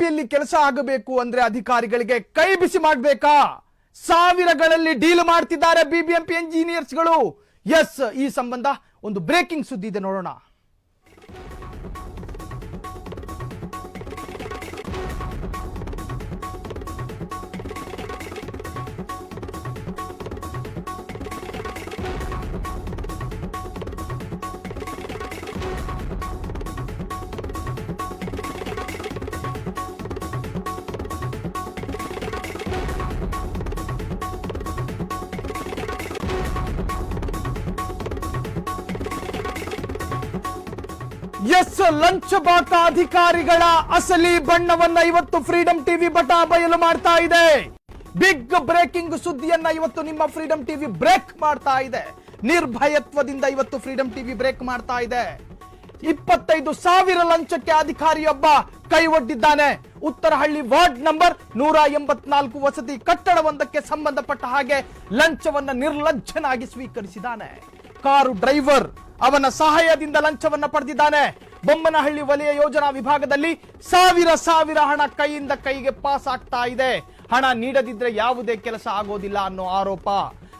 ಬಿಬಿಎಂಪಿಯಲ್ಲಿ ಕೆಲಸ ಆಗಬೇಕು ಅಂದ್ರೆ ಅಧಿಕಾರಿಗಳಿಗೆ ಕೈ ಬಿಸಿ ಮಾಡಬೇಕಾ? ಸಾವಿರಗಳಲ್ಲಿ ಡೀಲ್ ಮಾಡ್ತಿದ್ದಾರೆ ಬಿಬಿಎಂಪಿ ಎಂಜಿನಿಯರ್ಸ್ಗಳು ಎಸ್, ಈ ಸಂಬಂಧ ಒಂದು ಬ್ರೇಕಿಂಗ್ ಸುದ್ದಿ ಇದೆ ನೋಡೋಣ. ಎಸ್ ಲಂಚಬಾಕ ಅಧಿಕಾರಿಗಳ ಅಸಲಿ ಬಣ್ಣವನ್ನ ಇವತ್ತು ಫ್ರೀಡಂ ಟಿವಿ ಬಟ ಬಯಲು ಮಾಡ್ತಾ ಇದೆ. ಬಿಗ್ ಬ್ರೇಕಿಂಗ್ ಸುದ್ದಿಯನ್ನ ಇವತ್ತು ನಿಮ್ಮ ಫ್ರೀಡಂ ಟಿವಿ ಬ್ರೇಕ್ ಮಾಡ್ತಾ ಇದೆ. ನಿರ್ಭಯತ್ವದಿಂದ ಇವತ್ತು ಫ್ರೀಡಂ ಟಿವಿ ಬ್ರೇಕ್ ಮಾಡ್ತಾ ಇದೆ. ಇಪ್ಪತ್ತೈದು ಸಾವಿರ ಲಂಚಕ್ಕೆ ಅಧಿಕಾರಿಯೊಬ್ಬ ಕೈ ಒಡ್ಡಿದ್ದಾನೆ. ಉತ್ತರಹಳ್ಳಿ ವಾರ್ಡ್ ನಂಬರ್ ನೂರ ಎಂಬತ್ನಾಲ್ಕು ವಸತಿ ಕಟ್ಟಡವೊಂದಕ್ಕೆ ಸಂಬಂಧಪಟ್ಟ ಹಾಗೆ ಲಂಚವನ್ನ ನಿರ್ಲಜ್ಜನಾಗಿ ಸ್ವೀಕರಿಸಿದ್ದಾನೆ. ಕಾರು ಡ್ರೈವರ್ ಅವನ ಸಹಾಯದಿಂದ ಲಂಚವನ್ನ ಪಡೆದಿದ್ದಾನೆ. ಬೊಮ್ಮನಹಳ್ಳಿ ವಲಯ ಯೋಜನಾ ವಿಭಾಗದಲ್ಲಿ ಸಾವಿರ ಸಾವಿರ ಹಣ ಕೈಯಿಂದ ಕೈಗೆ ಪಾಸ್ ಆಗ್ತಾ ಇದೆ. ಹಣ ನೀಡದಿದ್ರೆ ಯಾವುದೇ ಕೆಲಸ ಆಗೋದಿಲ್ಲ ಅನ್ನೋ ಆರೋಪ.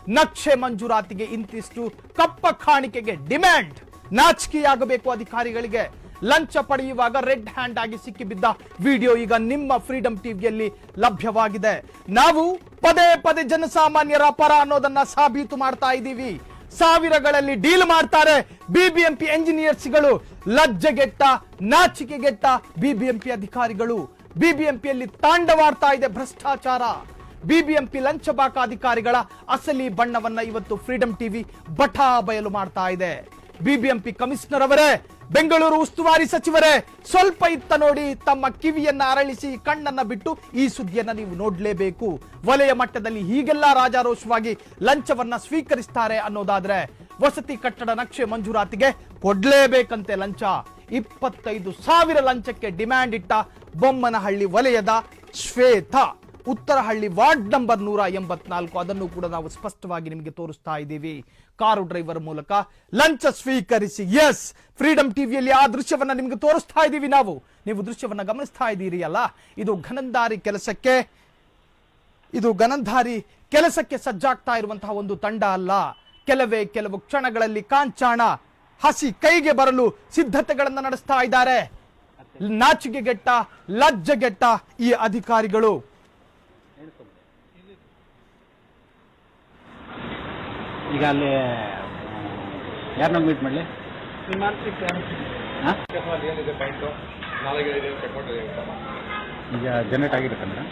ನಕ್ಷೆ ಮಂಜೂರಾತಿಗೆ ಇಂತಿಷ್ಟು ಕಪ್ಪ ಕಾಣಿಕೆಗೆ ಡಿಮ್ಯಾಂಡ್. ನಾಚಿಕೆಯಾಗಬೇಕು ಅಧಿಕಾರಿಗಳಿಗೆ. ಲಂಚ ಪಡೆಯುವಾಗ ರೆಡ್ ಹ್ಯಾಂಡ್ ಆಗಿ ಸಿಕ್ಕಿಬಿದ್ದ ವಿಡಿಯೋ ಈಗ ನಿಮ್ಮ ಫ್ರೀಡಂ ಟಿವಿಯಲ್ಲಿ ಲಭ್ಯವಾಗಿದೆ. ನಾವು ಪದೇ ಪದೇ ಜನಸಾಮಾನ್ಯರ ಪರ ಅನ್ನೋದನ್ನ ಸಾಬೀತು ಮಾಡ್ತಾ ಇದ್ದೀವಿ. ಸಾವಿರಗಳಲ್ಲಿ ಡೀಲ್ ಮಾಡ್ತಾರೆ ಬಿಬಿಎಂಪಿ ಎಂಜಿನಿಯರ್ಸ್ಗಳು. ಲಜ್ಜೆಗೆಟ್ಟ, ನಾಚಿಕೆಗೆಟ್ಟ ಬಿಬಿಎಂಪಿ ಅಧಿಕಾರಿಗಳು. ಬಿಬಿಎಂಪಿಯಲ್ಲಿ ತಾಂಡವಾಡ್ತಾ ಇದೆ ಭ್ರಷ್ಟಾಚಾರ. ಬಿಬಿಎಂಪಿ ಲಂಚಬಾಕ ಅಧಿಕಾರಿಗಳ ಅಸಲಿ ಬಣ್ಣವನ್ನ ಇವತ್ತು ಫ್ರೀಡಂ ಟಿವಿ ಬಠಾ ಬಯಲು ಮಾಡ್ತಾ ಇದೆ. ಬಿಬಿಎಂಪಿ ಕಮಿಷನರ್ ಅವರೇ, ಬೆಂಗಳೂರು ಉಸ್ತುವಾರಿ ಸಚಿವರೇ, ಸ್ವಲ್ಪ ಇತ್ತ ನೋಡಿ ತಮ್ಮ ಕಿವಿಯನ್ನ ಅರಳಿಸಿ ಕಣ್ಣನ್ನ ಬಿಟ್ಟು ಈ ಸುದ್ದಿಯನ್ನ ನೀವು ನೋಡ್ಲೇಬೇಕು. ವಲಯ ಮಟ್ಟದಲ್ಲಿ ಹೀಗೆಲ್ಲ ರಾಜಾರೋಷವಾಗಿ ಲಂಚವನ್ನ ಸ್ವೀಕರಿಸ್ತಾರೆ ಅನ್ನೋದಾದ್ರೆ ವಸತಿ ಕಟ್ಟಡ ನಕ್ಷೆ ಮಂಜೂರಾತಿಗೆ ಕೊಡಲೇಬೇಕಂತೆ ಲಂಚ. ಇಪ್ಪತ್ತೈದು ಸಾವಿರ ಲಂಚಕ್ಕೆ ಡಿಮ್ಯಾಂಡ್ ಇಟ್ಟ ಬೊಮ್ಮನಹಳ್ಳಿ ವಲಯದ ಶ್ವೇತ. ಉತ್ತರಹಳ್ಳಿ ವಾರ್ಡ್ ನಂಬರ್ ನೂರ ಎಂಬತ್ನಾಲ್ಕು. ಅದನ್ನು ಕೂಡ ನಾವು ಸ್ಪಷ್ಟವಾಗಿ ನಿಮಗೆ ತೋರಿಸ್ತಾ ಇದ್ದೀವಿ. ಕಾರು ಡ್ರೈವರ್ ಮೂಲಕ ಲಂಚ ಸ್ವೀಕರಿಸಿ. ಎಸ್ ಫ್ರೀಡಂ ಟಿವಿಯಲ್ಲಿ ಆ ದೃಶ್ಯವನ್ನ ನಿಮಗೆ ತೋರಿಸ್ತಾ ಇದ್ದೀವಿ ನಾವು. ನೀವು ದೃಶ್ಯವನ್ನ ಗಮನಿಸ್ತಾ ಇದ್ದೀರಿ ಅಲ್ಲ ಇದು ಘನಂದಾರಿ ಕೆಲಸಕ್ಕೆ, ಇದು ಘನಂದಾರಿ ಕೆಲಸಕ್ಕೆ ಸಜ್ಜಾಗ್ತಾ ಇರುವಂತಹ ಒಂದು ತಂಡ ಅಲ್ಲ. ಕೆಲವೇ ಕೆಲವು ಕ್ಷಣಗಳಲ್ಲಿ ಕಾಂಚಾಣ ಹಸಿ ಕೈಗೆ ಬರಲು ಸಿದ್ಧತೆಗಳನ್ನು ನಡೆಸ್ತಾ ಇದ್ದಾರೆ. ನಾಚಿಕೆಗೆಟ್ಟ ಲಜ್ಜೆಗೆಟ್ಟ ಈ ಅಧಿಕಾರಿಗಳು. ಈಗ ಅಲ್ಲಿ ಯಾರನ್ನ ಮೀಟ್ ಮಾಡಲಿ? ಈಗ ಜನರೇಟ್ ಆಗಿರುತ್ತೆ ಮೇಡಮ್.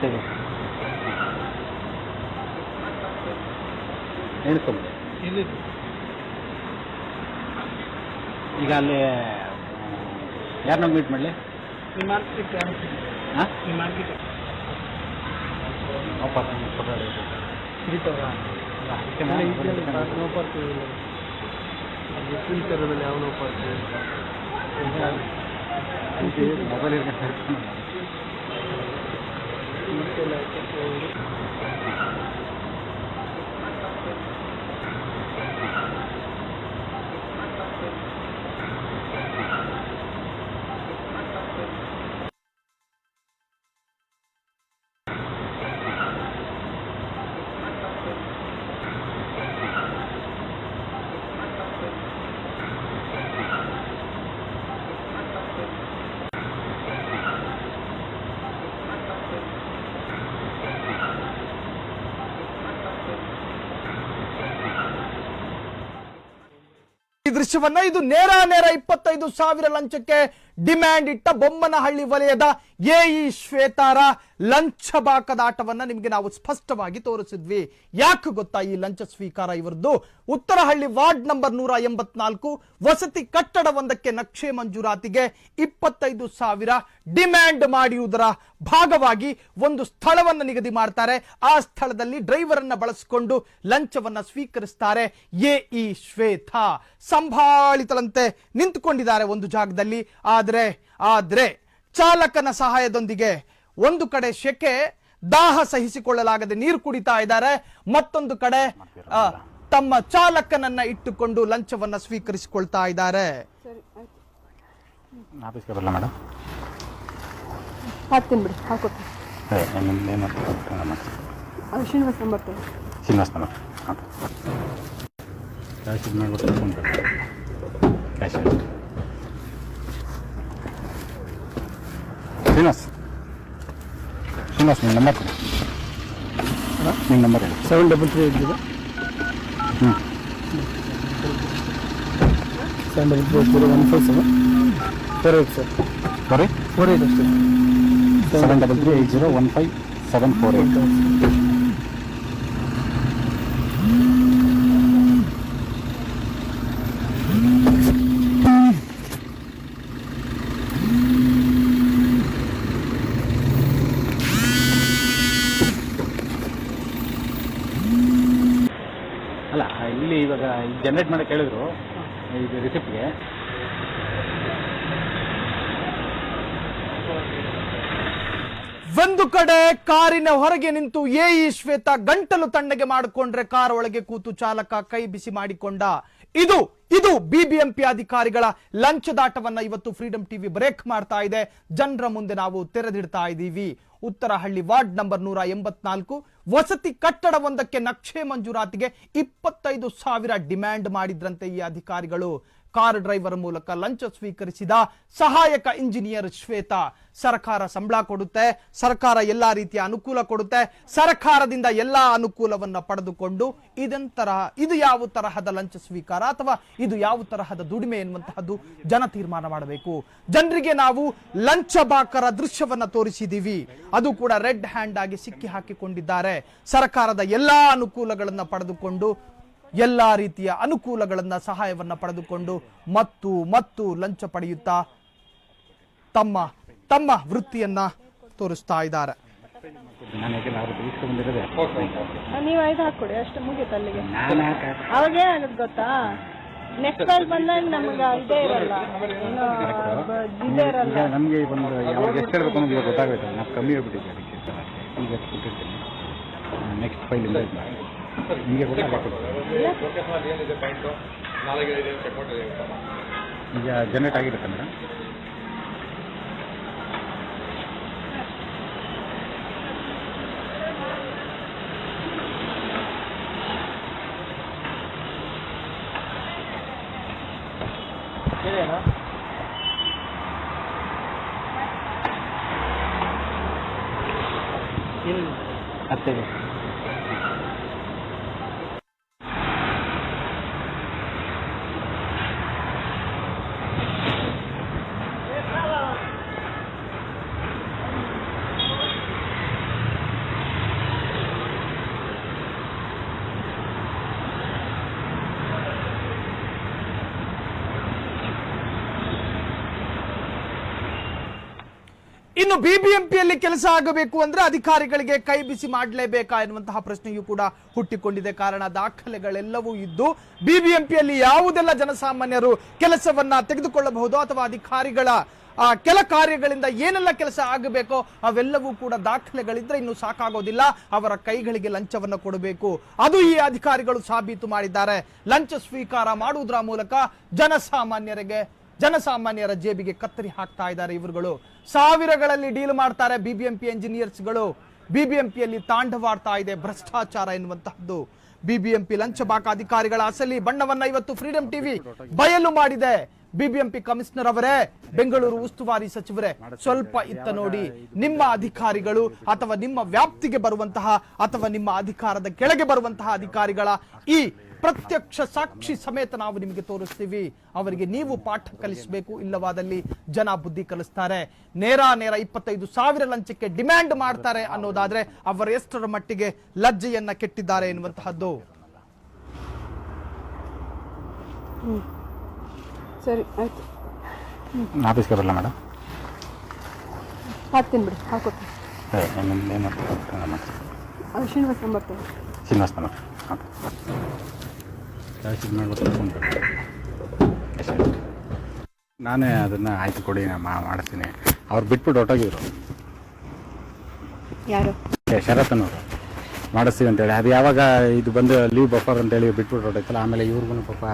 ಹತ್ತಿಗೆ ಎಣಿಸ್ಕೊಂಬ ಈಗ ಅಲ್ಲಿ ಯಾರನ್ನ ಮೀಟ್ ಮಾಡಲಿ? ಫೋಟೋ ಮೊಬೈಲ್ ಇರ್ಕೊಂಡು ಈ ದೃಶ್ಯವನ್ನ ಇದು ನೇರ ನೇರ ಇಪ್ಪತ್ತೈದು ಸಾವಿರ ಲಂಚಕ್ಕೆ ಡಿಮ್ಯಾಂಡ್ ಇಟ್ಟ ಬೊಮ್ಮನಹಳ್ಳಿ ವಲಯದ ಎಇ ಶ್ವೇತಾರ ಲಂಚ ಬಾಕದಾಟವನ್ನು ನಿಮಗೆ ನಾವು ಸ್ಪಷ್ಟವಾಗಿ ತೋರಿಸಿದ್ವಿ. ಯಾಕೆ ಗೊತ್ತಾ ಈ ಲಂಚ ಸ್ವೀಕಾರ ಇವರದ್ದು? ಉತ್ತರಹಳ್ಳಿ ವಾರ್ಡ್ ನಂಬರ್ ನೂರ ಎಂಬತ್ನಾಲ್ಕು, ವಸತಿ ಕಟ್ಟಡವೊಂದಕ್ಕೆ ನಕ್ಷೆ ಮಂಜೂರಾತಿಗೆ ಇಪ್ಪತ್ತೈದು ಸಾವಿರ ಡಿಮ್ಯಾಂಡ್ ಮಾಡಿಯುವುದರ ಭಾಗವಾಗಿ ಒಂದು ಸ್ಥಳವನ್ನು ನಿಗದಿ ಮಾಡ್ತಾರೆ. ಆ ಸ್ಥಳದಲ್ಲಿ ಡ್ರೈವರ್ ಅನ್ನ ಬಳಸಿಕೊಂಡು ಲಂಚವನ್ನ ಸ್ವೀಕರಿಸ್ತಾರೆ ಎ ಇ ಶ್ವೇತಾ. ಸಂಭಾಳಿತಲಂತೆ ನಿಂತುಕೊಂಡಿದ್ದಾರೆ ಒಂದು ಜಾಗದಲ್ಲಿ. ಆದ್ರೆ ಆದ್ರೆ ಚಾಲಕನ ಸಹಾಯದೊಂದಿಗೆ ಒಂದು ಕಡೆ ಶೆಕೆ ದಾಹ ಸಹಿಸಿಕೊಳ್ಳಲಾಗದೆ ನೀರು ಕುಡಿತಾ ಇದ್ದಾರೆ ಮತ್ತೊಂದು ಕಡೆ ಆ, ತಮ್ಮ ಚಾಲಕನನ್ನ ಇಟ್ಟುಕೊಂಡು ಲಂಚವನ್ನ ಸ್ವೀಕರಿಸಿಕೊಳ್ತಾ ಇದ್ದಾರೆ. ಆಫೀಸ್ಗೆ ಬರಲ್ಲ ಮೇಡಮ್ ಹಾಕ್ತೀನಿ ಬಿಡಿ ಹಾಕೋತೀನಿ ನಿಮ್ದು ಏನು ಮಾಡ್ತೀವಿ ಅದು ಶ್ರೀನಿವಾಸ ನಂಬರ್ ತಗೊಳ್ಳಿ ಶ್ರೀನಿವಾಸ್ ಶ್ರೀನಿವಾಸ್ ನಿಮ್ಮ ನಂಬರ್ ಕೊಡಿ ನಿಮ್ಮ ನಂಬರ್ ಹೇಳಿ seven double three eight zero ಹ್ಞೂ seven double three eight zero one four seven four eight sir ಬರೀ ಫೋರ್ ಏಟ್ ಅಷ್ಟೇ seven double three eight zero one five seven four eight generate ಮಾಡಕ್ಕೆ ಹೇಳಿದ್ರು, ಇದು ರಿಸಿಪ್ಟ್ಗೆ ಒಂದು ಕಡೆ ಕಾರಿನ ಹೊರಗೆ ನಿಂತು ಎಇ ಶ್ವೇತ ಗಂಟಲು ತಣ್ಣಗೆ ಮಾಡಿಕೊಂಡ್ರೆ ಕಾರ್ ಒಳಗೆ ಕೂತು ಚಾಲಕ ಕೈ ಬಿಸಿ ಮಾಡಿಕೊಂಡ. ಇದು ಇದು ಬಿಬಿಎಂಪಿ ಅಧಿಕಾರಿಗಳ ಲಂಚದಾಟವನ್ನ ಇವತ್ತು ಫ್ರೀಡಂ ಟಿವಿ ಬ್ರೇಕ್ ಮಾಡ್ತಾ ಇದೆ. ಜನರ ಮುಂದೆ ನಾವು ತೆರೆದಿಡ್ತಾ ಇದ್ದೀವಿ ಉತ್ತರಹಳ್ಳಿ ವಾರ್ಡ್ ನಂಬರ್ ನೂರ ಎಂಬತ್ನಾಲ್ಕು, ವಸತಿ ಕಟ್ಟಡವೊಂದಕ್ಕೆ ನಕ್ಷೆ ಮಂಜೂರಾತಿಗೆ ಇಪ್ಪತ್ತೈದು ಸಾವಿರ ಡಿಮ್ಯಾಂಡ್ ಮಾಡಿದ್ರಂತೆ ಈ ಅಧಿಕಾರಿಗಳು. ಕಾರ್ ಡ್ರೈವರ್ ಮೂಲಕ ಲಂಚ ಸ್ವೀಕರಿಸಿದ ಸಹಾಯಕ ಇಂಜಿನಿಯರ್ ಶ್ವೇತಾ, ಸರ್ಕಾರ ಸಂಬಳ ಕೊಡುತ್ತೆ, ಸರ್ಕಾರ ಎಲ್ಲಾ ರೀತಿಯ ಅನುಕೂಲ ಕೊಡುತ್ತೆ, ಸರ್ಕಾರದಿಂದ ಎಲ್ಲಾ ಅನುಕೂಲವನ್ನ ಪಡೆದುಕೊಂಡು ಇದಂತರ, ಇದು ಯಾವ ತರಹದ ಲಂಚ ಸ್ವೀಕಾರ ಅಥವಾ ಇದು ಯಾವ ತರಹದ ದುಡಿಮೆ ಎನ್ನುವಂತಹದ್ದು ಜನ ತೀರ್ಮಾನ ಮಾಡಬೇಕು. ಜನರಿಗೆ ನಾವು ಲಂಚ ಬಾಕರ ದೃಶ್ಯವನ್ನ ತೋರಿಸಿದೀವಿ. ಅದು ಕೂಡ ರೆಡ್ ಹ್ಯಾಂಡ್ ಆಗಿ ಸಿಕ್ಕಿ ಹಾಕಿಕೊಂಡಿದ್ದಾರೆ. ಸರ್ಕಾರದ ಎಲ್ಲಾ ಅನುಕೂಲಗಳನ್ನ ಪಡೆದುಕೊಂಡು ಎಲ್ಲಾ ರೀತಿಯ ಅನುಕೂಲಗಳನ್ನು ಸಹಾಯವನ್ನ ಪಡೆದುಕೊಂಡು ಮತ್ತು ಮತ್ತು ಲಂಚ ಪಡೆಯುತ್ತಾ ತಮ್ಮ ತಮ್ಮ ವೃತ್ತಿಯನ್ನ ತೋರಿಸ್ತಾ ಇದ್ದಾರೆ. ನೀವು ಐದು ಹಾಕೊಡಿ ಅಷ್ಟು ಮುಗೀತು ಅಲ್ಲಿಗೆ. ಅವಾಗ ಏನಾಗುತ್ತೆ ಗೊತ್ತಾ? ನೆಕ್ಸ್ಟ್ ಅಲ್ಲಿ ಬಂದಾಗ ನಮ್ಗೆ ಇದೇ ಇರಲ್ಲ. ಇದೇ ಇರಲ್ಲ. ಈಗ ನಮಗೆ ಒಂದು ಯಾವಾಗ ಎಷ್ಟು ಹೇಳ್ಬೇಕು ಅನ್ನೋದು ಗೊತ್ತಾಗಬೇಕು ನಾವು ಕಮ್ಮಿ ಹೇಳ್ಬಿಟ್ಟಿದ್ದೆ ಅದಕ್ಕೆ. ಈಗ ಕೊಟ್ಟಿರ್ತೀನಿ. ನೆಕ್ಸ್ಟ್ ಫೈಲ್ ನಿಮಗೆ ಮಾಡಿದೆ ಈಗ ಜನರೇಟ್ ಆಗಿರುತ್ತೆ ಮೇಡಮ್ ಹತ್ತಿಗೆ ಇನ್ನು ಬಿಬಿಎಂಪಿಯಲ್ಲಿ ಕೆಲಸ ಆಗಬೇಕು ಅಂದ್ರೆ ಅಧಿಕಾರಿಗಳಿಗೆ ಕೈ ಬಿಸಿ ಮಾಡಲೇಬೇಕಾ ಎನ್ನುವಂತಹ ಪ್ರಶ್ನೆಯೂ ಕೂಡ ಹುಟ್ಟಿಕೊಂಡಿದೆ. ಕಾರಣ ದಾಖಲೆಗಳೆಲ್ಲವೂ ಇದ್ದು ಬಿಬಿಎಂಪಿಯಲ್ಲಿ ಯಾವುದೆಲ್ಲ ಜನಸಾಮಾನ್ಯರು ಕೆಲಸವನ್ನ ತೆಗೆದುಕೊಳ್ಳಬಹುದು ಅಥವಾ ಅಧಿಕಾರಿಗಳ, ಆ, ಕೆಲ ಕಾರ್ಯಗಳಿಂದ ಏನೆಲ್ಲ ಕೆಲಸ ಆಗಬೇಕೋ ಅವೆಲ್ಲವೂ ಕೂಡ ದಾಖಲೆಗಳಿದ್ರೆ ಇನ್ನು ಸಾಕಾಗೋದಿಲ್ಲ. ಅವರ ಕೈಗಳಿಗೆ ಲಂಚವನ್ನು ಕೊಡಬೇಕು. ಅದು ಈ ಅಧಿಕಾರಿಗಳು ಸಾಬೀತು ಮಾಡಿದ್ದಾರೆ. ಲಂಚ ಸ್ವೀಕಾರ ಮಾಡುವುದರ ಮೂಲಕ ಜನಸಾಮಾನ್ಯರಿಗೆ ಜನಸಾಮಾನ್ಯರ ಜೇಬಿಗೆ ಕತ್ತರಿ ಹಾಕ್ತಾ ಇದ್ದಾರೆ ಇವರುಗಳು. ಸಾವಿರಗಳಲ್ಲಿ ಡೀಲ್ ಮಾಡ್ತಾರೆ ಬಿಬಿಎಂಪಿ ಎಂಜಿನಿಯರ್ಸ್ಗಳು. ಬಿಬಿಎಂಪಿಯಲ್ಲಿ ತಾಂಡವಾಡ್ತಾ ಇದೆ ಭ್ರಷ್ಟಾಚಾರ ಎನ್ನುವಂತಹದ್ದು. ಬಿಬಿಎಂಪಿ ಲಂಚಬಾಕ ಅಧಿಕಾರಿಗಳ ಅಸಲಿ ಬಣ್ಣವನ್ನ ಇವತ್ತು ಫ್ರೀಡಂ ಟಿವಿ ಬಯಲು ಮಾಡಿದೆ. ಬಿಬಿಎಂಪಿ ಕಮಿಷನರ್ ಅವರೇ, ಬೆಂಗಳೂರು ಉಸ್ತುವಾರಿ ಸಚಿವರೇ, ಸ್ವಲ್ಪ ಇತ್ತ ನೋಡಿ ನಿಮ್ಮ ಅಧಿಕಾರಿಗಳು ಅಥವಾ ನಿಮ್ಮ ವ್ಯಾಪ್ತಿಗೆ ಬರುವಂತಹ ಅಥವಾ ನಿಮ್ಮ ಅಧಿಕಾರದ ಕೆಳಗೆ ಬರುವಂತಹ ಅಧಿಕಾರಿಗಳ ಈ ಪ್ರತ್ಯಕ್ಷ ಸಾಕ್ಷಿ ಸಮೇತ ನಾವು ನಿಮಗೆ ತೋರಿಸ್ತೀವಿ. ಅವರಿಗೆ ನೀವು ಪಾಠ ಕಲಿಸಬೇಕು. ಇಲ್ಲವಾದಲ್ಲಿ ಜನ ಬುದ್ಧಿ ಕಲಿಸ್ತಾರೆ. ನೇರ ನೇರ ಇಪ್ಪತ್ತೈದು ಸಾವಿರ ಲಂಚಕ್ಕೆ ಡಿಮ್ಯಾಂಡ್ ಮಾಡ್ತಾರೆ ಅನ್ನೋದಾದ್ರೆ ಅವರ ಎಷ್ಟರ ಮಟ್ಟಿಗೆ ಲಜ್ಜೆಯನ್ನ ಕೆಟ್ಟಿದ್ದಾರೆ ಎನ್ನುವಂತಹದ್ದು. ಸರಿ ಆಯ್ತು. ಆಫೀಸ್ಗೆ ಬರಲ್ಲ ಮೇಡಮ್. ಹಾಕ್ತೀನಿ ಬಿಡಿ ಶ್ರೀನಿವಾಸ ನಂಬರ್ ತಗೋ ನಂಬರ್. ಹಾಂ ನಾನೇ ಅದನ್ನು ಆಯ್ತು ಕೊಡಿ ನಾನು ಮಾಡ್ತೀನಿ ಮಾಡಿಸ್ತೀನಿ. ಅವ್ರು ಬಿಟ್ಬಿಟ್ಟು ಹೊರಟೋಗಿದ್ರು. ಯಾರು? ಏ ಶರತ್ತನವರು. ಮಾಡಿಸ್ತೀವಿ ಅಂತೇಳಿ. ಅದು ಯಾವಾಗ ಇದು ಬಂದು ಲೀವ್ ಬಫರ್ ಅಂತೇಳಿ ಬಿಟ್ಬಿಟ್ಟು ಹೊರಟೈತಲ್ಲ ಆಮೇಲೆ ಇವ್ರಿಗೂ ಪಾಪ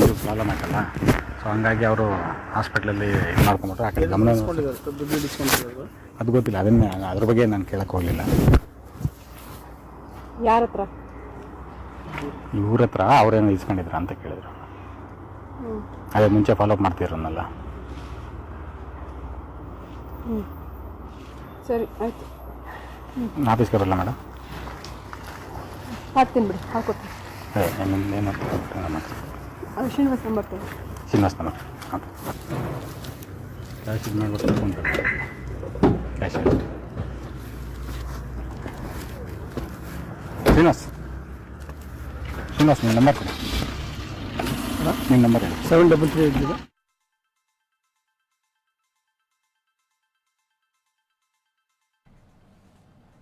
ಇದು ಪ್ರಾಬ್ಲಮ್ ಆಯ್ತಲ್ಲ. ಸೊ ಹಂಗಾಗಿ ಅವರು ಹಾಸ್ಪಿಟ್ಲಲ್ಲಿ ಇದು ಮಾಡ್ಕೊಂಬಿಟ್ರು ಆ ಕಡೆ ಗಮನ ಅದು ಗೊತ್ತಿಲ್ಲ. ಅದನ್ನೇ ಅದ್ರ ಬಗ್ಗೆ ನಾನು ಕೇಳಕ್ಕೆ ಹೋಗಲಿಲ್ಲ. ಯಾರ ಹತ್ರ ಇವ್ರ ಹತ್ರ ಅವ್ರೇನು ಇಸ್ಕೊಂಡಿದ್ರ ಅಂತ ಕೇಳಿದ್ರು. ಅದೇ ಮುಂಚೆ ಫಾಲೋ ಅಪ್ ಮಾಡ್ತಿರೋನಲ್ಲ ಸರಿ ಆಯ್ತು. ಆಫೀಸ್ಗೆ ಬರಲ್ಲ ಮೇಡಮ್. ಹಾಕ್ತೀನಿ ಬಿಡಿ ಹಾಕೋತೀನಿ ಏನು ಏನು ಮೇಡಮ್ ಅದು ಶ್ರೀನಿವಾಸ ನಂಬರ್ ತಗೋ ಶ್ರೀನಿವಾಸ್ ನಂಬರ್ ಹಾಂ. ಕ್ಯಾಶ್ ಇದು ಮಾಡ್ಬಿಟ್ಟು ಕ್ಯಾಶ್ ಶ್ರೀನಿವಾಸ್. ಶ್ರೀನಿವಾಸ್ ನಿಮ್ಮ ನಂಬರ್ ಕೊಡಿ. ನಿಮ್ಮ ನಂಬರ್ ಹೇಳಿ. Seven double three eight zero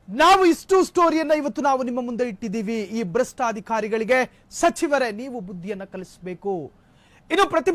ನಾವು ಇಷ್ಟು ಸ್ಟೋರಿಯನ್ನ ಇವತ್ತು ನಾವು ನಿಮ್ಮ ಮುಂದೆ ಇಟ್ಟಿದ್ದೀವಿ. ಈ ಭ್ರಷ್ಟ ಅಧಿಕಾರಿಗಳಿಗೆ ಸಚಿವರೇ ನೀವು ಬುದ್ಧಿಯನ್ನ ಕಲಿಸಬೇಕು. ಇನ್ನು ಪ್ರತಿ